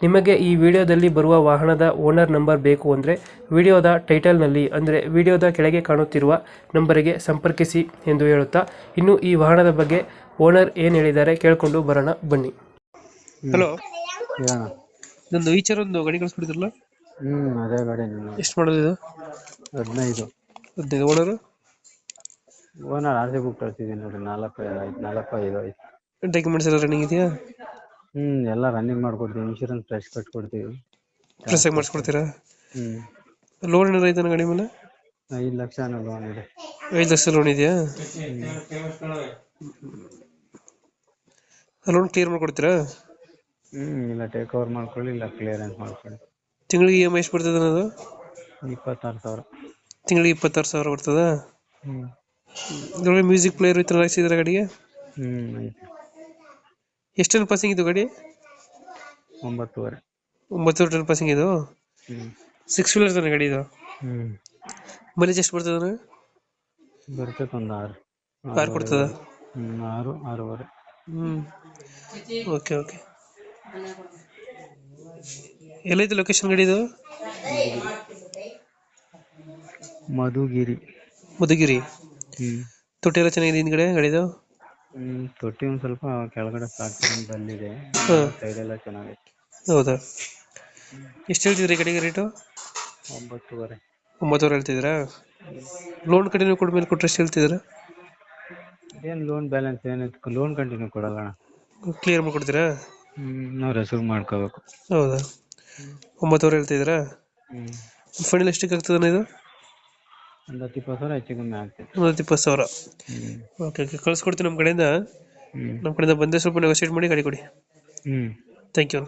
ನಿಮಗೆ ಈ ವಿಡಿಯೋದಲ್ಲಿ ಬರುವ ವಾಹನದ ಓನರ್ ನಂಬರ್ ಬೇಕು ಅಂದರೆ ವಿಡಿಯೋದ ಟೈಟಲ್ನಲ್ಲಿ ಅಂದರೆ ವಿಡಿಯೋದ ಕೆಳಗೆ ಕಾಣುತ್ತಿರುವ ನಂಬರಿಗೆ ಸಂಪರ್ಕಿಸಿ ಎಂದು ಹೇಳುತ್ತಾ ಇನ್ನು ಈ ವಾಹನದ ಬಗ್ಗೆ ಓನರ್ ಏನು ಹೇಳಿದ್ದಾರೆ ಕೇಳಿಕೊಂಡು ಬರೋಣ ಬನ್ನಿ. ಹಲೋ. ನಂದು ಈಚರ್ ಒಂದು ಗಾಡಿ ಕಳಿಸ್ಬಿಟ್ಟಿದ್ರಲ್ಲ ಹ್ಮ್ ಅದೇ ಗಾಡಿ ಎಷ್ಟು ಮಾಡೋದು ಇದು? ಹದಿನೈದು. ಹದಿನೈದು. Owner? Owner R C book ಕಳ್ಸಿದ್ದೀನಿ ನೋಡಿ ನಾಲ್ಕು ಐದು ನಾಲ್ಕು ಐದು. ಐದು ಡಾಕ್ಯುಮೆಂಟ್ಸ್ ಎಲ್ಲ ರನ್ನಿಂಗ್ ಇದೆಯಾ? ಹ್ಮ್ ಎಲ್ಲ ರನ್ನಿಂಗ್ ಮಾಡ್ಕೊಡ್ತೀವಿ ಇನ್ಶೂರೆನ್ಸ್ ಫ್ರೆಶ್ ಕಟ್ಕೊಡ್ತೀವಿ. ಫ್ರೆಶ್ ಆಗಿ ಮಾಡಿಸ್ಕೊಡ್ತೀರಾ? ಹ್ಮ್. ಲೋನ್ ಏನಾರ ಐತೆ ಗಾಡಿ ಮೇಲೆ? ಐದು ಲಕ್ಷ ಲೋನ್ ಇದೆ. ಐದು ಲಕ್ಷ ಲೋನ್ ಇದೆಯಾ? ಲೋನ್ ಕ್ಲಿಯರ್ ಮಾಡ್ಕೊಡ್ತೀರಾ? ಹ್ಮ್ ಇಲ್ಲ ಟೇಕ್ ಓವರ್ ಮಾಡ್ಕೊಳ್ಳಿ ಇಲ್ಲ ಕ್ಲಿಯರೆನ್ಸ್ ಮಾಡ್ಕೊಳ್ಳಿ. ತಿಂಗಳಿಗೆ ಇ ಎಂ ಐ ಎಷ್ಟು ಬರ್ತದೆ ಅನ್ನೋದು? ಇಪ್ಪತ್ತಾರು ಸಾವಿರ. ತಿಂಗಳಿಗೆ ಇಪ್ಪತ್ತಾರು ಸಾವಿರ ಬರ್ತದಾ? ಹ್ಮ್. ಇದ್ರೊಳಗೆ ಮ್ಯೂಸಿಕ್ ಪ್ಲೇಯರ್ ಇತ್ತು ಥರ ಹಾಕ್ಸಿದ್ರೆ ಗಾಡಿಗೆ? ಹ್ಮ್ ಐತೆ. ಎಷ್ಟು ಪಾಸಿಂಗ್ ಇದು ಗಾಡಿ? ಒಂಬತ್ತುವರೆ. ಒಂಬತ್ತು ಟನ್ ಪಾಸಿಂಗ್ ಇದು? ಹ್ಮ್. ಸಿಕ್ಸ್ ವೀಲರ್ ತಾನೆ ಗಾಡಿ ಇದು? ಹ್ಮ್. ಮೈಲೇಜ್ ಎಷ್ಟು ಬರ್ತದೆ ಬರ್ತೈತೆ ಒಂದು ಆರು. ಕಾರ್ ಕೊಡ್ತದ? ಹ್ಮ್ ಆರು ಆರೂವರೆ. ಹ್ಮ್. ಓಕೆ ಓಕೆ ಎಲ್ಲೈತೆ ಲೊಕೇಶನ್ ಗಾಡಿ ಇದು? ಮಧುಗಿರಿ. ಮಧುಗಿರಿ. ಹ್ಮ್. ತೊಟ್ಟಿ ಎಲ್ಲ ಚೆನ್ನಾಗಿದೆ ಹಿಂದ್ಗಡೆ ಗಾಡಿದು ತೊಟ್ಟಿ ಒಂದ್ ಸ್ವಲ್ಪ ಕೆಳಗಡೆ ಫ್ರಾಕ್ಚರ್ ಬಂದಿದೆ. ಸೈಡ್ ಎಲ್ಲ ಚೆನ್ನಾಗೈತೆ. ಹೌದಾ? ಎಷ್ಟು ಹೇಳ್ತಿದ್ರಿ ಕಡೆಗೆ ರೇಟು ಒಂಬತ್ತುವರೆ. ಒಂಬತ್ತುವರೆ ಹೇಳ್ತಿದ್ದೀರಾ? ಲೋನ್ ಕಂಟಿನ್ಯೂ ಕೊಡ ಮೇಲೆ ಕೊಟ್ಟರೆ ಎಷ್ಟು ಹೇಳ್ತಿದ್ದೀರಾ? ಏನ್ ಲೋನ್ ಬ್ಯಾಲೆನ್ಸ್ ಏನಿತ್ತು ಲೋನ್ ಕಂಟಿನ್ಯೂ ಕೊಡಲ್ಲ ಕ್ಲಿಯರ್ ಮಾಡ್ಕೊಡ್ತೀರಾ? ಹ್ಞೂ ನಾವ್ ರೆಸೂವ್ ಮಾಡ್ಕೋಬೇಕು. ಹೌದಾ? ಒಂಬತ್ತುವರೆ ಹೇಳ್ತಿದ್ದೀರಾ? ಹ್ಞೂ ಫೈನಲ್ ಎಷ್ಟಕ್ಕೆ ಆಗ್ತದೆ ಇದು? ಒಂದ್ ಹತ್ತು ಇಪ್ಪತ್ತು ಸಾವಿರ ಹೆಚ್ಚು ಕಮ್ಮಿ ಆಗ್ತೈತೆ. ಒಂದು ಇಪ್ಪತ್ತು ಸಾವಿರ. Okay okay. ಕಳ್ಸ್ಕೊಡ್ತೀನಿ ನಮ್ಮ ಕಡೆಯಿಂದ. ಹ್ಮ್. ನಮ್ಮ ಕಡೆಯಿಂದ ಬಂದರೆ ಸ್ವಲ್ಪ ನೆಗೋಸಿಯೇಟ್ ಮಾಡಿ ಗಾಡಿ ಕೊಡಿ. ಹ್ಞೂ ಥ್ಯಾಂಕ್ ಯು